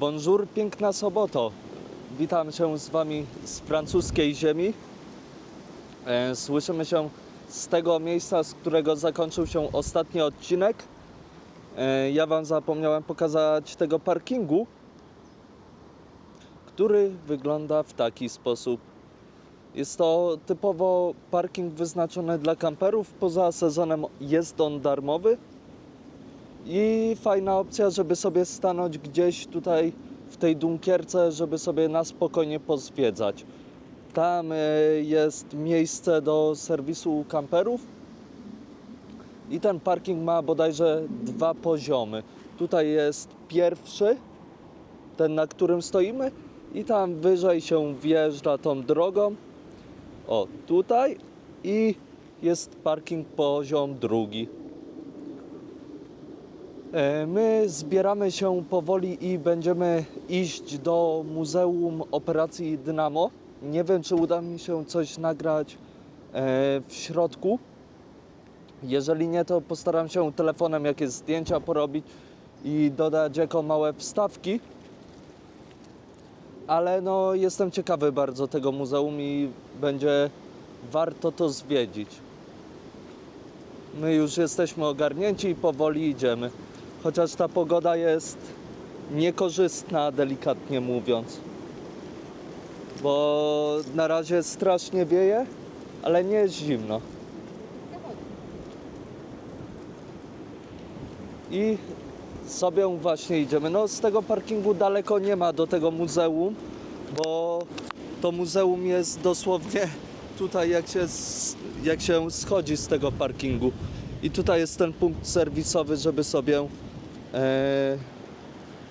Bonjour, piękna soboto. Witam się z Wami z francuskiej ziemi. E, Słyszymy się z tego miejsca, z którego zakończył się ostatni odcinek. E, Ja Wam zapomniałem pokazać tego parkingu, który wygląda w taki sposób. Jest to typowo parking wyznaczony dla kamperów. Poza sezonem jest on darmowy. I fajna opcja, żeby sobie stanąć gdzieś tutaj w tej dunkierce, żeby sobie na spokojnie pozwiedzać. Tam e, jest miejsce do serwisu kamperów. I ten parking ma bodajże dwa poziomy. Tutaj jest pierwszy, ten na którym stoimy, i tam wyżej się wjeżdża tą drogą. O, tutaj i jest parking poziom drugi. E, My zbieramy się powoli i będziemy iść do Muzeum Operacji Dynamo. Nie wiem, czy uda mi się coś nagrać e, w środku. Jeżeli nie, to postaram się telefonem jakieś zdjęcia porobić i dodać jako małe wstawki. Ale no, jestem ciekawy bardzo tego muzeum i będzie warto to zwiedzić. My już jesteśmy ogarnięci i powoli idziemy. Chociaż ta pogoda jest niekorzystna, delikatnie mówiąc. Bo na razie strasznie wieje, ale nie jest zimno. I sobie właśnie idziemy. No z tego parkingu daleko nie ma do tego muzeum, bo to muzeum jest dosłownie tutaj jak się, jak się schodzi z tego parkingu. I tutaj jest ten punkt serwisowy, żeby sobie e,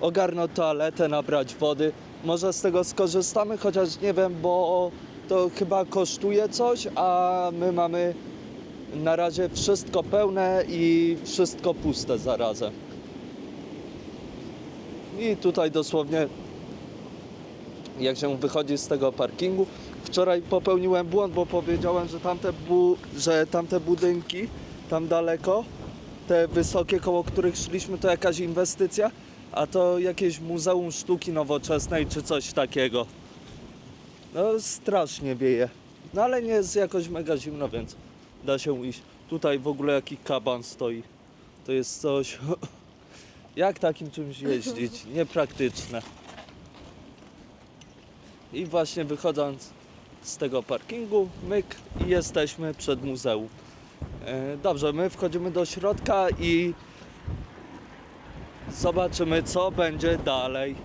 ogarnąć toaletę, nabrać wody. Może z tego skorzystamy, chociaż nie wiem, bo to chyba kosztuje coś, a my mamy na razie wszystko pełne i wszystko puste zarazem. I tutaj dosłownie jak się wychodzi z tego parkingu. Wczoraj popełniłem błąd, bo powiedziałem, że tamte, bu- że tamte budynki tam daleko, te wysokie, koło których szliśmy, to jakaś inwestycja, a to jakieś Muzeum Sztuki Nowoczesnej czy coś takiego. No strasznie wieje. No ale nie jest jakoś mega zimno, więc da się iść. Tutaj w ogóle jaki kaban stoi. To jest coś... Jak takim czymś jeździć? Niepraktyczne. I właśnie wychodząc z tego parkingu, myk i jesteśmy przed muzeum. E, Dobrze, my wchodzimy do środka i zobaczymy, co będzie dalej.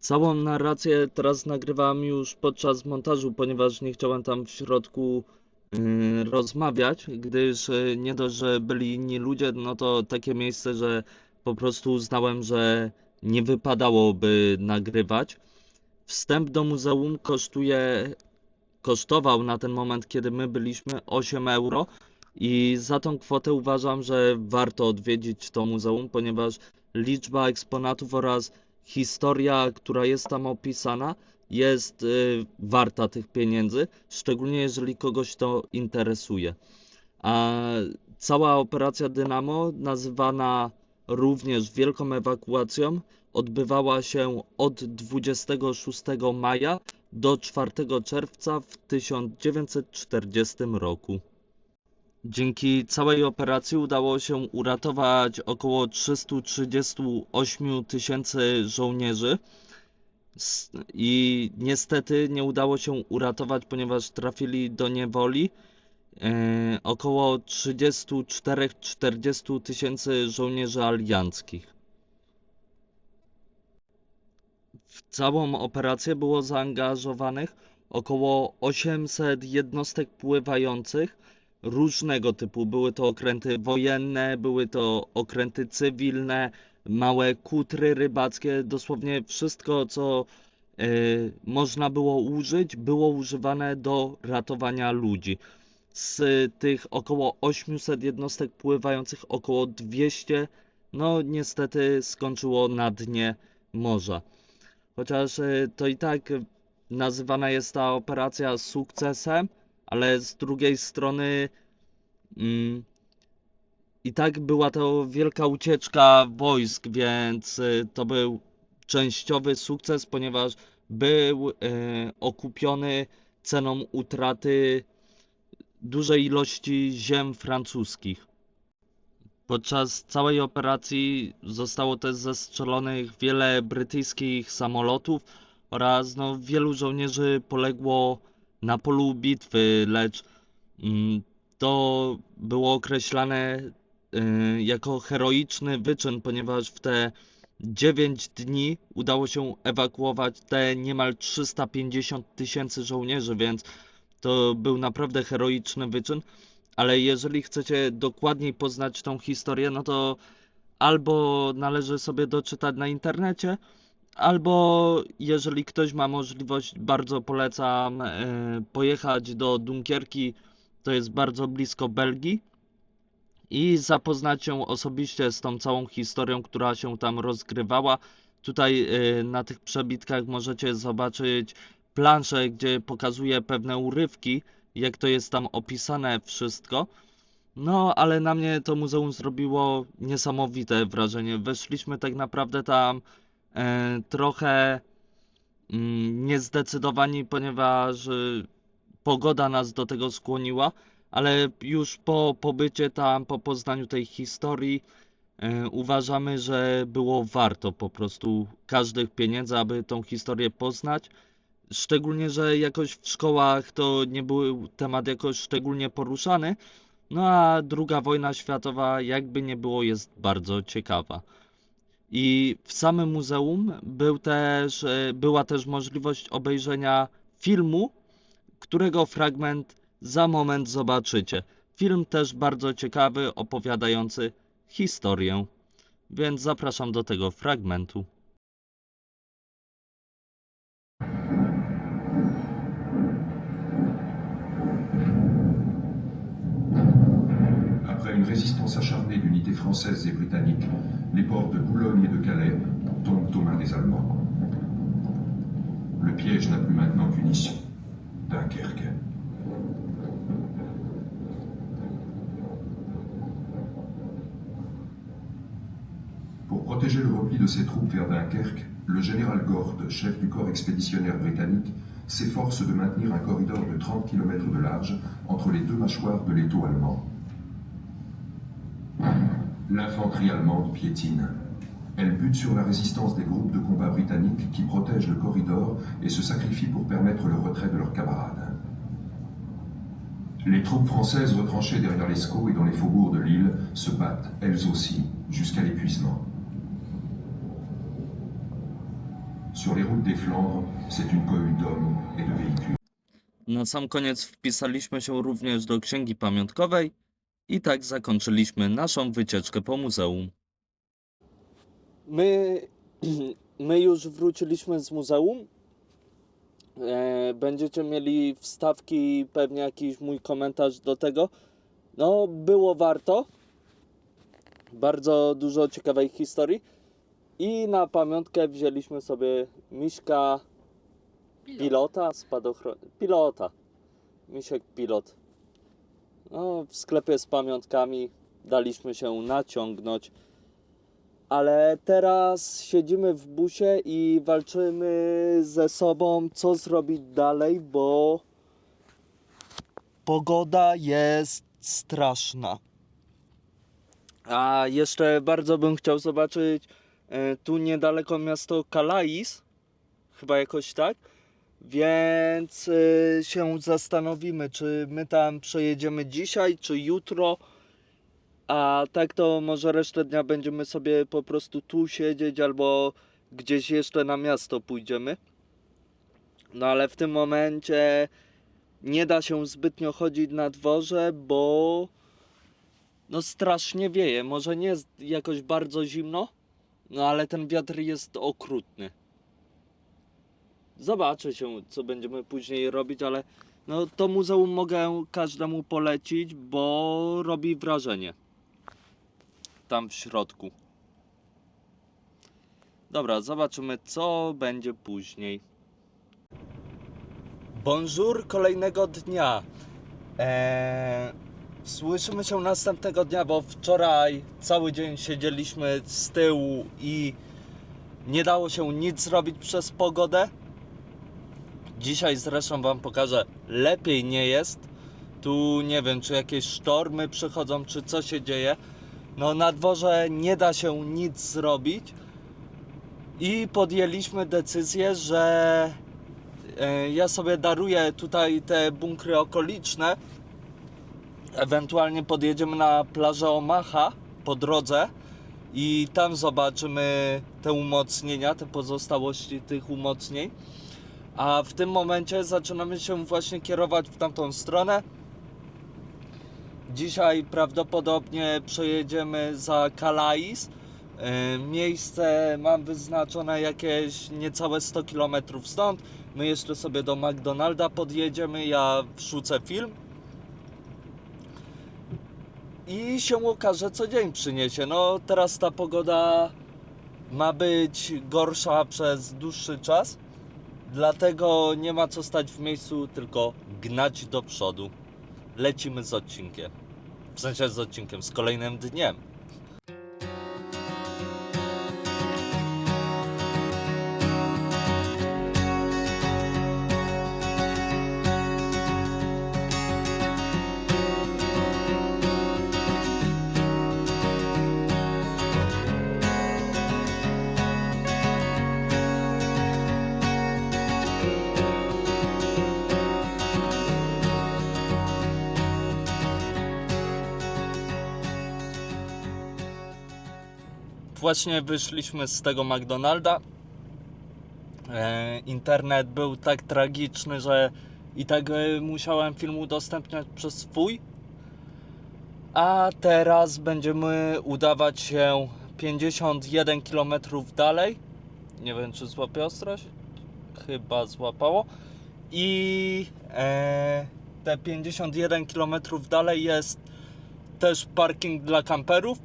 Całą narrację teraz nagrywam już podczas montażu, ponieważ nie chciałem tam w środku y, rozmawiać, gdyż y, nie dość, że byli inni ludzie, no to takie miejsce, że po prostu uznałem, że nie wypadałoby nagrywać. Wstęp do muzeum kosztuje, kosztował na ten moment, kiedy my byliśmy 8 euro i za tą kwotę uważam, że warto odwiedzić to muzeum, ponieważ liczba eksponatów oraz historia, która jest tam opisana, jest y, warta tych pieniędzy, szczególnie jeżeli kogoś to interesuje. A cała operacja Dynamo, nazywana również Wielką Ewakuacją, odbywała się od 26 maja do 4 czerwca w 1940 roku. Dzięki całej operacji udało się uratować około 338 tysięcy żołnierzy. I niestety nie udało się uratować, ponieważ trafili do niewoli e, około 34-40 tysięcy żołnierzy alianckich. W całą operację było zaangażowanych około 800 jednostek pływających różnego typu. Były to okręty wojenne, były to okręty cywilne, małe kutry rybackie, dosłownie wszystko, co e, można było użyć, było używane do ratowania ludzi. Z tych około 800 jednostek pływających, około 200, no niestety skończyło na dnie morza. Chociaż e, to i tak e, nazywana jest ta operacja sukcesem, ale z drugiej strony mm, I tak była to wielka ucieczka wojsk, więc y, to był częściowy sukces, ponieważ był y, okupiony ceną utraty dużej ilości ziem francuskich. Podczas całej operacji zostało też zestrzelonych wiele brytyjskich samolotów oraz no, wielu żołnierzy poległo na polu bitwy, lecz mm, to było określane y, jako heroiczny wyczyn, ponieważ w te 9 dni udało się ewakuować te niemal 350 tysięcy żołnierzy, więc to był naprawdę heroiczny wyczyn. Ale jeżeli chcecie dokładniej poznać tą historię, no to albo należy sobie doczytać na internecie, albo jeżeli ktoś ma możliwość, bardzo polecam e, pojechać do Dunkierki, to jest bardzo blisko Belgii, i zapoznać się osobiście z tą całą historią, która się tam rozgrywała. Tutaj e, na tych przebitkach możecie zobaczyć planszę, gdzie pokazuje pewne urywki, jak to jest tam opisane wszystko. No, ale na mnie to muzeum zrobiło niesamowite wrażenie. Weszliśmy tak naprawdę tam e, trochę mm, niezdecydowani, ponieważ y, pogoda nas do tego skłoniła, ale już po pobycie tam, po poznaniu tej historii, e, uważamy, że było warto po prostu każdych pieniędzy, aby tą historię poznać. Szczególnie, że jakoś w szkołach to nie był temat jakoś szczególnie poruszany. No a druga wojna światowa, jakby nie było, jest bardzo ciekawa. I w samym muzeum był też, e, była też możliwość obejrzenia filmu, którego fragment za moment zobaczycie. Film też bardzo ciekawy, opowiadający historię. Więc zapraszam do tego fragmentu. Une résistance acharnée d'unités françaises et britanniques, les ports de Boulogne et de Calais tombent aux mains des Allemands. Le piège n'a plus maintenant qu'une issue. Dunkerque. Pour protéger le repli de ses troupes vers Dunkerque, le général Gord, chef du corps expéditionnaire britannique, s'efforce de maintenir un corridor de 30 km de large entre les deux mâchoires de l'étau allemand. L'infanterie allemande piétine. Elle bute sur la résistance des groupes de combat britanniques qui protègent le corridor et se sacrifient pour permettre le retrait de leurs camarades. Les troupes françaises retranchées derrière l'Escaut et dans les faubourgs de l'île se battent, elles aussi, jusqu'à l'épuisement. Sur les routes des Flandres, c'est une cohue d'hommes et de véhicules. I tak zakończyliśmy naszą wycieczkę po muzeum. My, my już wróciliśmy z muzeum. E, będziecie mieli wstawki, pewnie jakiś mój komentarz do tego. No, było warto. Bardzo dużo ciekawej historii. I na pamiątkę wzięliśmy sobie miśka pilota, spadochron... Pilota. Misiek pilot. No, w sklepie z pamiątkami daliśmy się naciągnąć. Ale teraz siedzimy w busie i walczymy ze sobą, co zrobić dalej, bo pogoda jest straszna. A jeszcze bardzo bym chciał zobaczyć e, tu niedaleko miasto Calais, chyba jakoś tak. Więc y, się zastanowimy, czy my tam przejedziemy dzisiaj, czy jutro. A tak to może resztę dnia będziemy sobie po prostu tu siedzieć albo gdzieś jeszcze na miasto pójdziemy. No ale w tym momencie nie da się zbytnio chodzić na dworze, bo no strasznie wieje. Może nie jest jakoś bardzo zimno, no ale ten wiatr jest okrutny. Zobaczę się, co będziemy później robić, ale no to muzeum mogę każdemu polecić, bo robi wrażenie. Tam w środku. Dobra, zobaczymy, co będzie później. Bonjour kolejnego dnia. Eee, Słyszymy się następnego dnia, bo wczoraj cały dzień siedzieliśmy z tyłu i nie dało się nic zrobić przez pogodę. Dzisiaj zresztą Wam pokażę, lepiej nie jest. Tu nie wiem, czy jakieś sztormy przychodzą, czy co się dzieje. No na dworze nie da się nic zrobić. I podjęliśmy decyzję, że e, ja sobie daruję tutaj te bunkry okoliczne. Ewentualnie podjedziemy na plażę Omaha po drodze i tam zobaczymy te umocnienia, te pozostałości tych umocnień. A w tym momencie zaczynamy się właśnie kierować w tamtą stronę. Dzisiaj prawdopodobnie przejedziemy za Calais. E, Miejsce mam wyznaczone jakieś niecałe 100 km stąd. My jeszcze sobie do McDonalda podjedziemy, ja wrzucę film. I się okaże, co dzień przyniesie. No, teraz ta pogoda ma być gorsza przez dłuższy czas. Dlatego nie ma co stać w miejscu, tylko gnać do przodu. Lecimy z odcinkiem. W sensie z odcinkiem, z kolejnym dniem. Właśnie wyszliśmy z tego McDonalda. E, internet był tak tragiczny, że i tak e, musiałem film udostępniać przez swój. A teraz będziemy udawać się 51 km dalej. Nie wiem, czy złapie ostrość. Chyba złapało. I e, te 51 km dalej jest też parking dla kamperów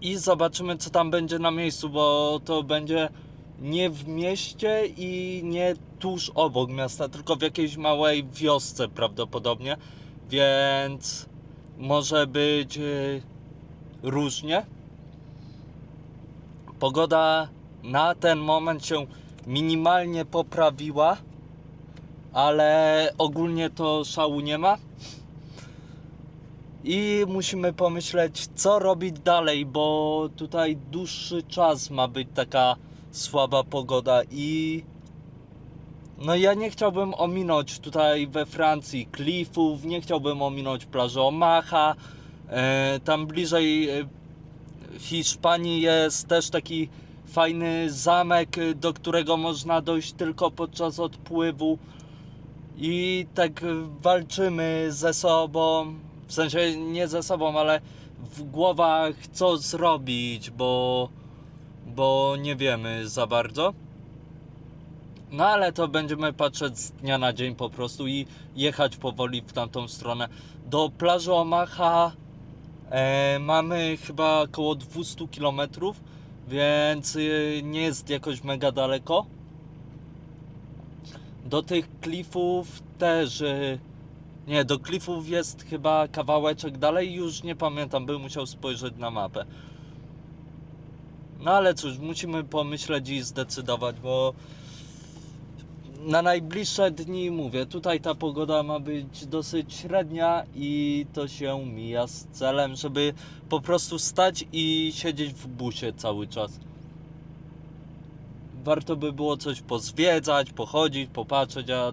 i zobaczymy co tam będzie na miejscu, bo to będzie nie w mieście i nie tuż obok miasta, tylko w jakiejś małej wiosce prawdopodobnie, więc może być y, różnie. Pogoda na ten moment się minimalnie poprawiła, ale ogólnie to szału nie ma i musimy pomyśleć, co robić dalej, bo tutaj dłuższy czas ma być taka słaba pogoda i no ja nie chciałbym ominąć tutaj we Francji klifów, nie chciałbym ominąć plaży Omaha, e, tam bliżej e, Hiszpanii jest też taki fajny zamek, e, do którego można dojść tylko podczas odpływu. I tak walczymy ze sobą, w sensie nie ze sobą, ale w głowach co zrobić, bo, bo nie wiemy za bardzo. No ale to będziemy patrzeć z dnia na dzień po prostu i jechać powoli w tamtą stronę. Do plaży Omaha e, mamy chyba około 200 km, więc e, nie jest jakoś mega daleko. Do tych klifów też. E, nie, do klifów jest chyba kawałeczek dalej, już nie pamiętam, bym musiał spojrzeć na mapę. No ale cóż, musimy pomyśleć i zdecydować, bo na najbliższe dni mówię, tutaj ta pogoda ma być dosyć średnia i to się mija z celem, żeby po prostu stać i siedzieć w busie cały czas. Warto by było coś pozwiedzać, pochodzić, popatrzeć, a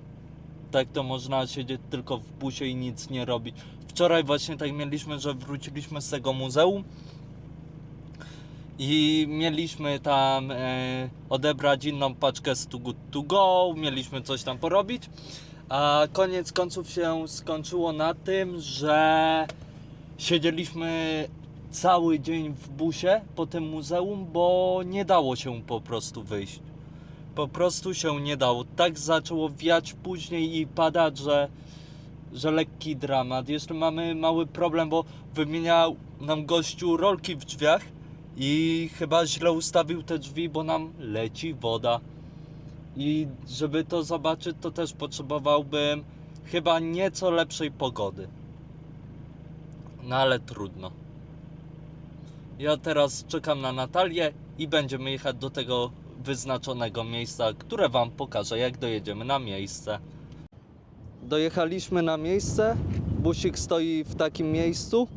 tak to można siedzieć tylko w busie i nic nie robić. Wczoraj właśnie tak mieliśmy, że wróciliśmy z tego muzeum i mieliśmy tam e, odebrać inną paczkę z Good To Go, mieliśmy coś tam porobić, a koniec końców się skończyło na tym, że siedzieliśmy cały dzień w busie po tym muzeum, bo nie dało się po prostu wyjść po prostu się nie dało. Tak zaczęło wiać później i padać, że, że lekki dramat. Jeszcze mamy mały problem, bo wymieniał nam gościu rolki w drzwiach i chyba źle ustawił te drzwi, bo nam leci woda. I żeby to zobaczyć, to też potrzebowałbym chyba nieco lepszej pogody. No ale trudno. Ja teraz czekam na Natalię i będziemy jechać do tego wyznaczonego miejsca, które Wam pokażę, jak dojedziemy na miejsce. Dojechaliśmy na miejsce. Busik stoi w takim miejscu.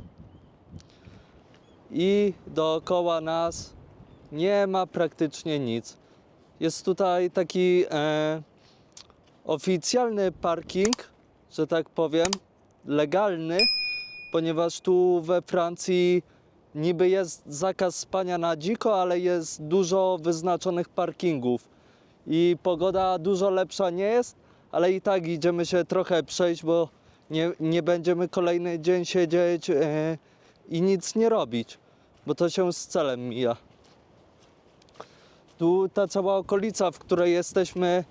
I dookoła nas nie ma praktycznie nic. Jest tutaj taki e, oficjalny parking, że tak powiem, legalny, ponieważ tu we Francji niby jest zakaz spania na dziko, ale jest dużo wyznaczonych parkingów i pogoda dużo lepsza nie jest, ale i tak idziemy się trochę przejść, bo nie, nie będziemy kolejny dzień siedzieć e, i nic nie robić, bo to się z celem mija. Tu ta cała okolica, w której jesteśmy,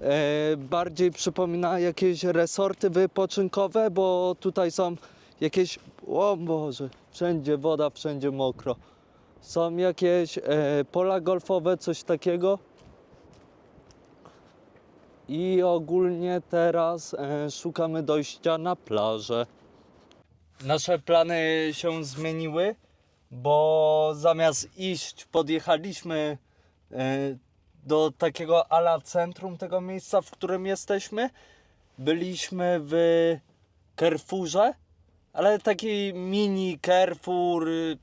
e, bardziej przypomina jakieś resorty wypoczynkowe, bo tutaj są jakieś, o Boże, wszędzie woda, wszędzie mokro. Są jakieś e, pola golfowe, coś takiego. I ogólnie teraz e, szukamy dojścia na plażę. Nasze plany się zmieniły, bo zamiast iść, podjechaliśmy e, do takiego ala centrum tego miejsca, w którym jesteśmy. Byliśmy w Carrefourze, ale taki mini Carrefour, y,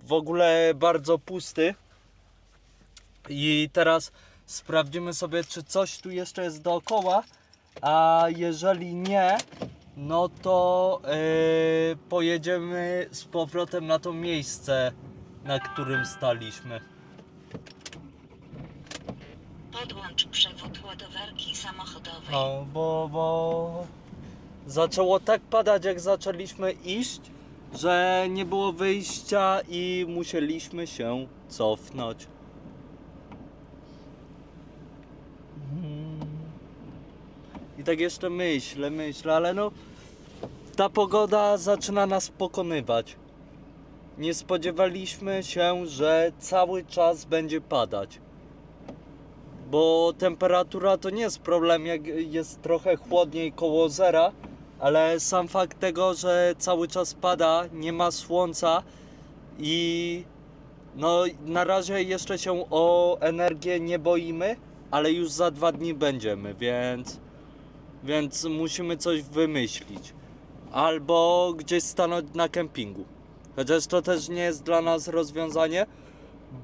w ogóle bardzo pusty. I teraz sprawdzimy sobie, czy coś tu jeszcze jest dookoła, a jeżeli nie, no to yy, pojedziemy z powrotem na to miejsce, na którym staliśmy. Podłącz przewód ładowarki samochodowej. No, bo, bo zaczęło tak padać, jak zaczęliśmy iść, że nie było wyjścia i musieliśmy się cofnąć. I tak jeszcze myślę, myślę, ale no ta pogoda zaczyna nas pokonywać. Nie spodziewaliśmy się, że cały czas będzie padać bo temperatura to nie jest problem, jak jest trochę chłodniej koło zera, ale sam fakt tego, że cały czas pada, nie ma słońca i no na razie jeszcze się o energię nie boimy, ale już za dwa dni będziemy, więc więc musimy coś wymyślić. Albo gdzieś stanąć na kempingu. Chociaż to też nie jest dla nas rozwiązanie,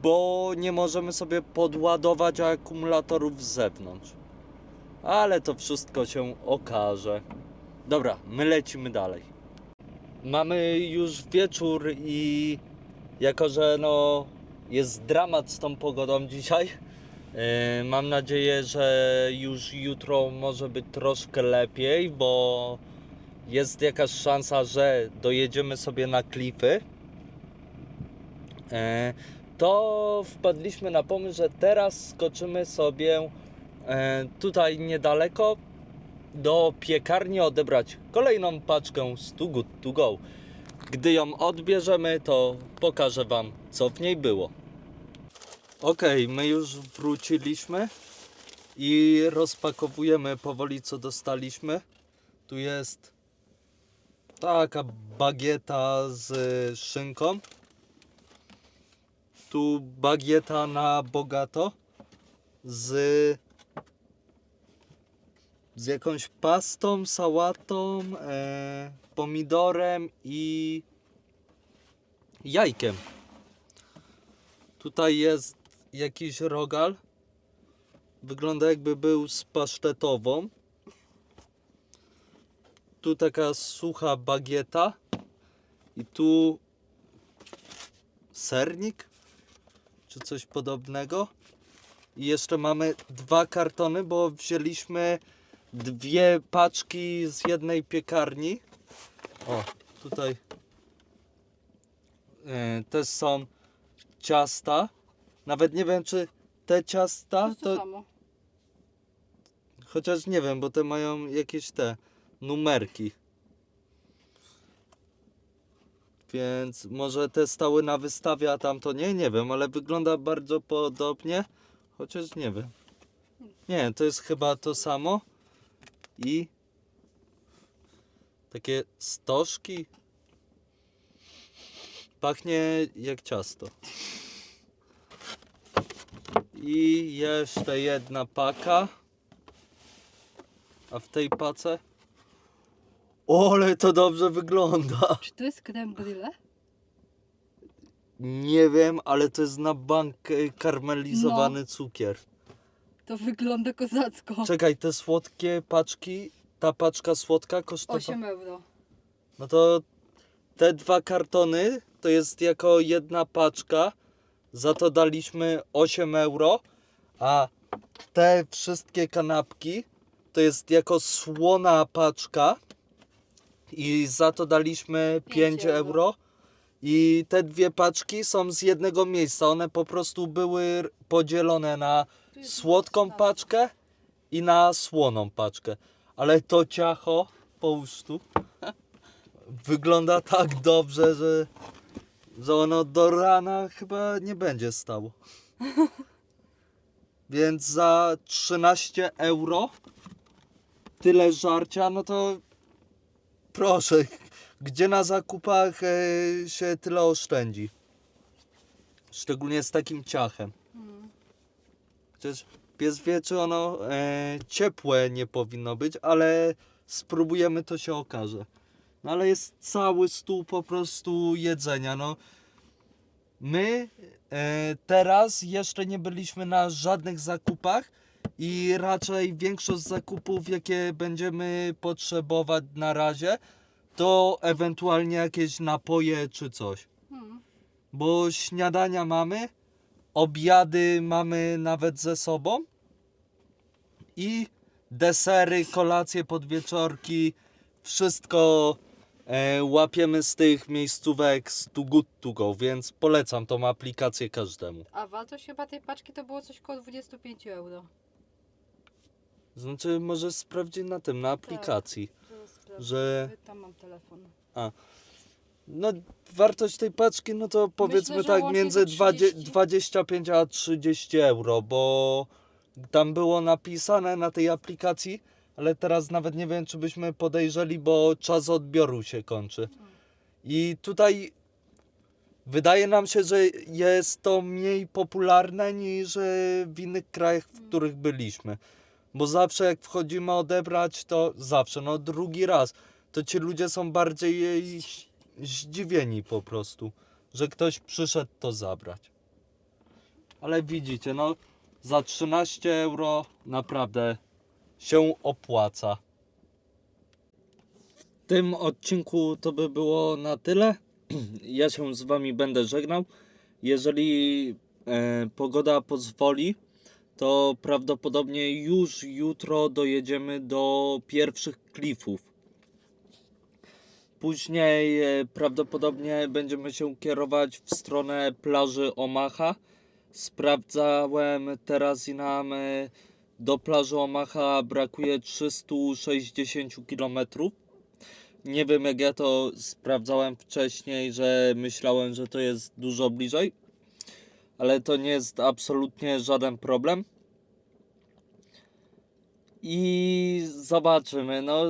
bo nie możemy sobie podładować akumulatorów z zewnątrz. Ale to wszystko się okaże. Dobra, my lecimy dalej. Mamy już wieczór i jako, że no jest dramat z tą pogodą dzisiaj, yy, mam nadzieję, że już jutro może być troszkę lepiej, bo jest jakaś szansa, że dojedziemy sobie na klify. Yy, to wpadliśmy na pomysł, że teraz skoczymy sobie e, tutaj niedaleko do piekarni odebrać kolejną paczkę z Too Good To Go. Gdy ją odbierzemy, to pokażę Wam, co w niej było. Ok, my już wróciliśmy i rozpakowujemy powoli, co dostaliśmy. Tu jest taka bagieta z szynką tu bagieta na bogato z z jakąś pastą, sałatą, e, pomidorem i jajkiem. Tutaj jest jakiś rogal. Wygląda jakby był z pasztetową. Tu taka sucha bagieta. I tu sernik czy coś podobnego. I jeszcze mamy dwa kartony, bo wzięliśmy dwie paczki z jednej piekarni. O, tutaj e, też są ciasta. Nawet nie wiem, czy te ciasta To to. samo. Chociaż nie wiem, bo te mają jakieś te numerki. Więc może te stały na wystawie, a tamto nie, nie wiem, ale wygląda bardzo podobnie. Chociaż nie wiem. Nie, to jest chyba to samo. I takie stożki. Pachnie jak ciasto. I jeszcze jedna paka. A w tej pace? O, ale to dobrze wygląda. Czy to jest creme brulee? Nie wiem, ale to jest na bank karmelizowany cukier. To wygląda kozacko. Czekaj, te słodkie paczki, ta paczka słodka kosztowała... 8 euro. No to te dwa kartony to jest jako jedna paczka. Za to daliśmy 8 euro, a te wszystkie kanapki to jest jako słona paczka i za to daliśmy 5 Pięć euro. euro. I te dwie paczki są z jednego miejsca. One po prostu były podzielone na słodką paczkę i na słoną paczkę. Ale to ciacho, połóż tu, wygląda tak dobrze, że, że ono do rana chyba nie będzie stało. Więc za 13 euro tyle żarcia, no to proszę, gdzie na zakupach e, się tyle oszczędzi? Szczególnie z takim ciachem. Przecież pies wie, czy ono e, ciepłe nie powinno być, ale spróbujemy, to się okaże. No ale jest cały stół po prostu jedzenia. No, my e, teraz jeszcze nie byliśmy na żadnych zakupach i raczej większość zakupów, jakie będziemy potrzebować na razie, to ewentualnie jakieś napoje czy coś. Mm. Bo śniadania mamy, obiady mamy nawet ze sobą i desery, kolacje, podwieczorki, wszystko e, łapiemy z tych miejscówek z Too Good To Go, więc polecam tą aplikację każdemu. A wartość chyba tej paczki to było coś koło 25 euro. Znaczy, może sprawdzić na tym, na aplikacji, Zaraz sprawdzę. że Tam mam telefon. No wartość tej paczki, no to powiedzmy że tak między ze 20, 30. 25 a 30 euro, bo tam było napisane na tej aplikacji, ale teraz nawet nie wiem, czy byśmy podejrzeli, bo czas odbioru się kończy. I tutaj wydaje nam się, że jest to mniej popularne niż e, w innych krajach, w których byliśmy. Bo zawsze jak wchodzimy odebrać, to zawsze, no drugi raz, to ci ludzie są bardziej e, zdziwieni po prostu, że ktoś przyszedł to zabrać. Ale widzicie, no za 13 euro naprawdę się opłaca. W tym odcinku to by było na tyle. Ja się z Wami będę żegnał. Jeżeli e, pogoda pozwoli, to prawdopodobnie już jutro dojedziemy do pierwszych klifów. Później e, prawdopodobnie będziemy się kierować w stronę plaży Omaha. Sprawdzałem teraz i nam e, do plaży Omaha brakuje 360 km. Nie wiem jak ja to sprawdzałem wcześniej, że myślałem, że to jest dużo bliżej. Ale to nie jest absolutnie żaden problem. I zobaczymy. No,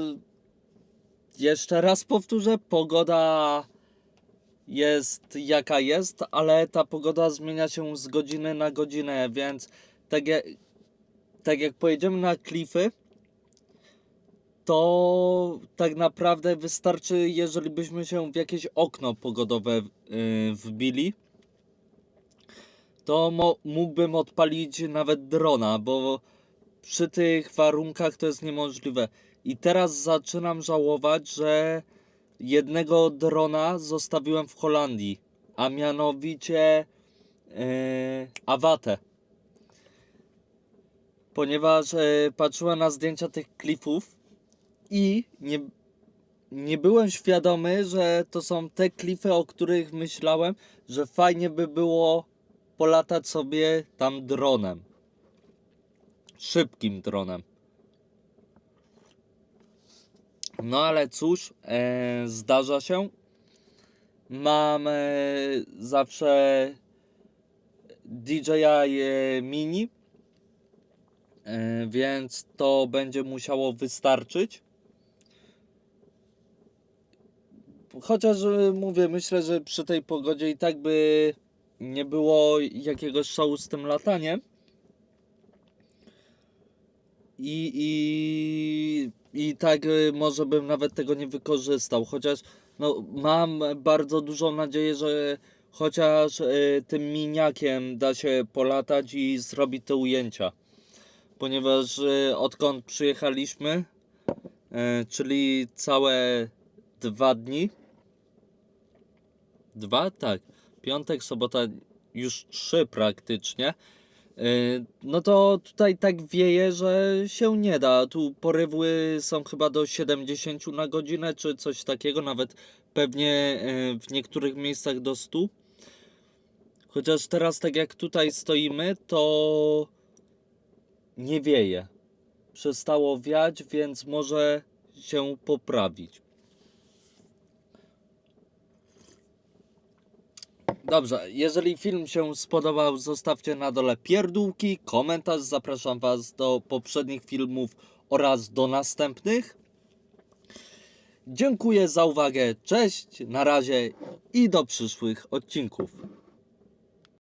jeszcze raz powtórzę, pogoda jest jaka jest, ale ta pogoda zmienia się z godziny na godzinę, więc tak jak, tak jak pojedziemy na klify, to tak naprawdę wystarczy, jeżeli byśmy się w jakieś okno pogodowe yy, wbili, to mógłbym odpalić nawet drona, bo przy tych warunkach to jest niemożliwe. I teraz zaczynam żałować, że jednego drona zostawiłem w Holandii, a mianowicie yy, Awatę. Ponieważ yy, patrzyłem na zdjęcia tych klifów i nie, nie byłem świadomy, że to są te klify, o których myślałem, że fajnie by było polatać sobie tam dronem. Szybkim dronem. No ale cóż, e, zdarza się. Mam e, zawsze DJI e, Mini, e, więc to będzie musiało wystarczyć. chociaż y, mówię, myślę, że przy tej pogodzie i tak by nie było jakiegoś szału z tym lataniem. I, i, i tak y, może bym nawet tego nie wykorzystał, chociaż no, mam bardzo dużą nadzieję, że chociaż y, tym miniakiem da się polatać i zrobić te ujęcia. Ponieważ y, odkąd przyjechaliśmy, czyli całe dwa dni, dwa? Tak, piątek, sobota, już trzy praktycznie. Yy, No to tutaj tak wieje, że się nie da. Tu porywły są chyba do 70 na godzinę, czy coś takiego, nawet pewnie yy, w niektórych miejscach do 100. Chociaż teraz, tak jak tutaj stoimy, to nie wieje. Przestało wiać, więc może się poprawić. Dobrze, jeżeli film się spodobał, zostawcie na dole pierdółki, komentarz, zapraszam Was do poprzednich filmów oraz do następnych. Dziękuję za uwagę, cześć, na razie i do przyszłych odcinków.